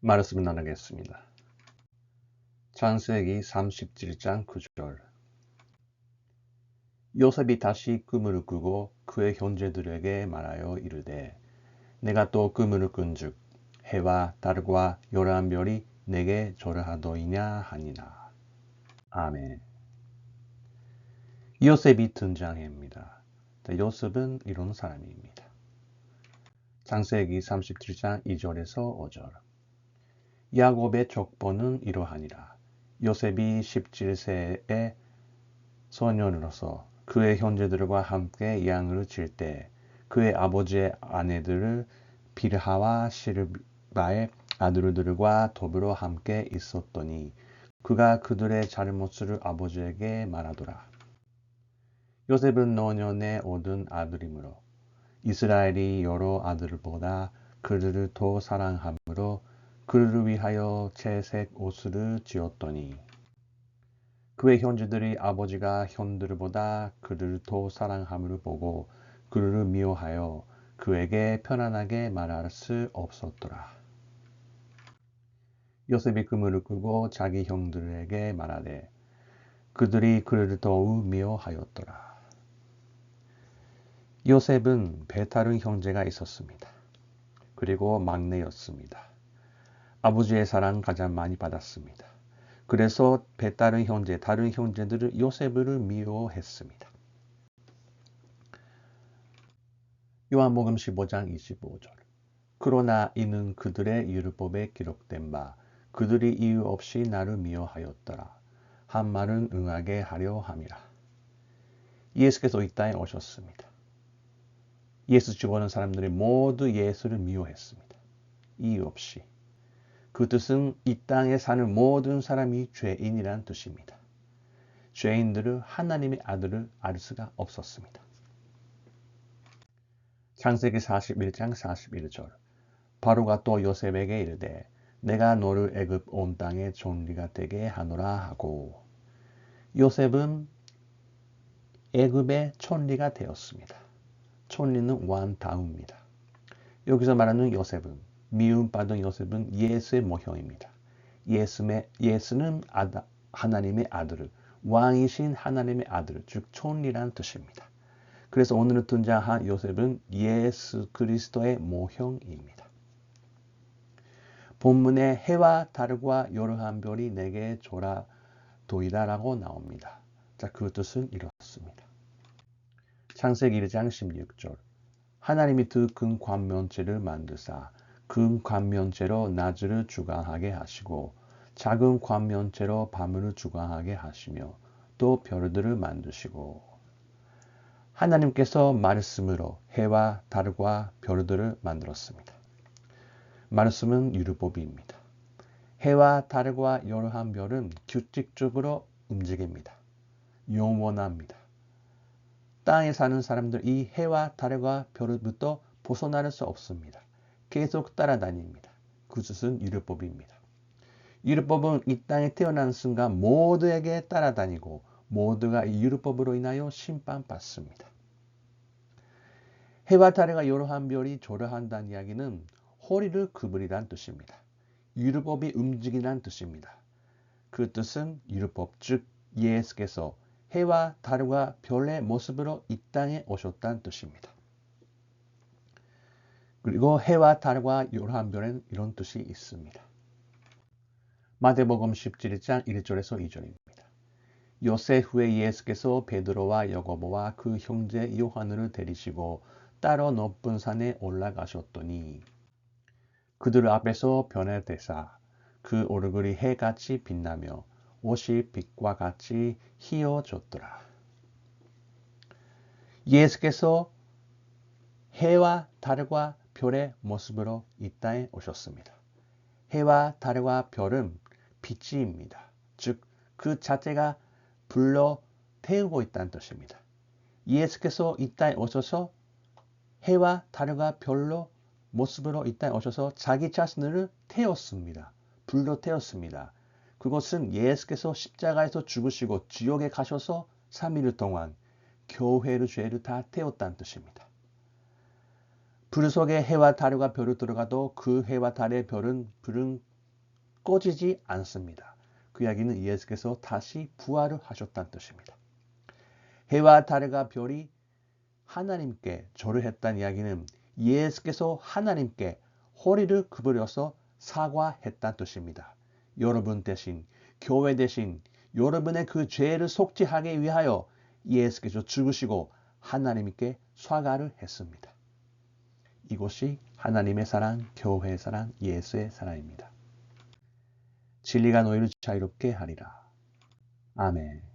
말씀을 나누겠습니다. 창세기 37장 9절 요셉이 다시 꿈을 꾸고 그의 형제들에게 말하여 이르되 내가 또 꿈을 꾼즉 해와 달과 열한 별이 내게 절하더이냐 하니라. 아멘. 요셉이 등장합니다. 요셉은 이런 사람입니다. 창세기 37장 2절에서 5절 야곱의 족보는 이러하니라. 요셉이 17세의 소년으로서 그의 형제들과 함께 양을 칠 때 그의 아버지의 아내들을 빌하와 시르바의 아들들과 더불어 함께 있었더니 그가 그들의 잘못을 아버지에게 말하더라. 요셉은 노년에 얻은 아들이므로 이스라엘이 여러 아들보다 그들을 더 사랑함으로 그를 위하여 채색 옷을 지었더니 그의 형제들이 아버지가 형들보다 그를 더 사랑함을 보고 그를 미워하여 그에게 편안하게 말할 수 없었더라. 요셉이 그물을 끄고 자기 형들에게 말하되 그들이 그를 더욱 미워하였더라. 요셉은 베타른 형제가 있었습니다. 그리고 막내였습니다. 아버지의 사랑 가장 많이 받았습니다. 그래서 베타른 형제, 다른 형제들을 요셉을 미워했습니다. 요한복음 15장 25절 그러나 이는 그들의 율법에 기록된 바 그들이 이유 없이 나를 미워하였더라. 한 말은 응하게 하려 함이라. 예수께서 이 땅에 오셨습니다. 예수 죽어는 사람들이 모두 예수를 미워했습니다. 이유 없이. 그 뜻은 이 땅에 사는 모든 사람이 죄인이란 뜻입니다. 죄인들을 하나님의 아들을 알 수가 없었습니다. 창세기 41장 41절 바로가 또 요셉에게 이르되 내가 너를 애굽 온 땅의 존리가 되게 하노라 하고 요셉은 애굽의 촌리가 되었습니다. 촌리는 왕다우입니다. 여기서 말하는 요셉은 미움받은 요셉은 예수의 모형입니다. 예수의, 예수는 아다, 하나님의 아들, 왕이신 하나님의 아들, 즉 촌리란 뜻입니다. 그래서 오늘 등장한 요셉은 예수 그리스도의 모형입니다. 본문에 해와 달과 여러한 별이 내게 조라 도이다라고 나옵니다. 자, 그 뜻은 이렇습니다. 창세기 1장 16절 하나님이 두 큰 관면체를 만드사 큰 관면체로 낮을 주관하게 하시고 작은 관면체로 밤을 주관하게 하시며 또 별들을 만드시고 하나님께서 말씀으로 해와 달과 별들을 만들었습니다. 말씀은 율법입니다. 해와 달과 여러한 별은 규칙적으로 움직입니다. 영원합니다. 땅에 사는 사람들 이 해와 달과 별로부터 벗어날 수 없습니다. 계속 따라다닙니다. 그 뜻은 율법입니다. 율법은 이 땅에 태어난 순간 모두에게 따라다니고 모두가 이 율법으로 인하여 심판받습니다. 해와 달과 여러한 별이 조려한다는 이야기는 허리를 구부리란 뜻입니다. 율법이 움직이란 뜻입니다. 그 뜻은 율법 즉 예수께서 해와 달과 별의 모습으로 이 땅에 오셨다는 뜻입니다. 그리고 해와 달과 열한 별엔 이런 뜻이 있습니다. 마태복음 17장 1절에서 2절입니다. 요새 후에 예수께서 베드로와 여고보와 그 형제 요한을 데리시고 따로 높은 산에 올라가셨더니 그들 앞에서 변해대사 그 얼굴이 해같이 빛나며 옷이 빛과 같이 희어졌더라. 예수께서 해와 달과 별의 모습으로 이 땅에 오셨습니다. 해와 달과 별은 빛입니다. 즉, 그 자체가 불러 태우고 있다는 뜻입니다. 예수께서 이 땅에 오셔서 해와 달과 별로 모습으로 이 땅에 오셔서 자기 자신을 태웠습니다. 불로 태웠습니다. 그것은 예수께서 십자가에서 죽으시고 지옥에 가셔서 3일 동안 교회의 죄를 다 태웠다는 뜻입니다. 불 속에 해와 달과 별을 들어가도 그 해와 달의 별은 불은 꺼지지 않습니다. 그 이야기는 예수께서 다시 부활을 하셨다는 뜻입니다. 해와 달과 별이 하나님께 절을 했다는 이야기는 예수께서 하나님께 허리를 구부려서 사과했다는 뜻입니다. 여러분 대신, 교회 대신 여러분의 그 죄를 속죄하기 위하여 예수께서 죽으시고 하나님께 사과를 했습니다. 이것이 하나님의 사랑, 교회의 사랑, 예수의 사랑입니다. 진리가 너희를 자유롭게 하리라. 아멘.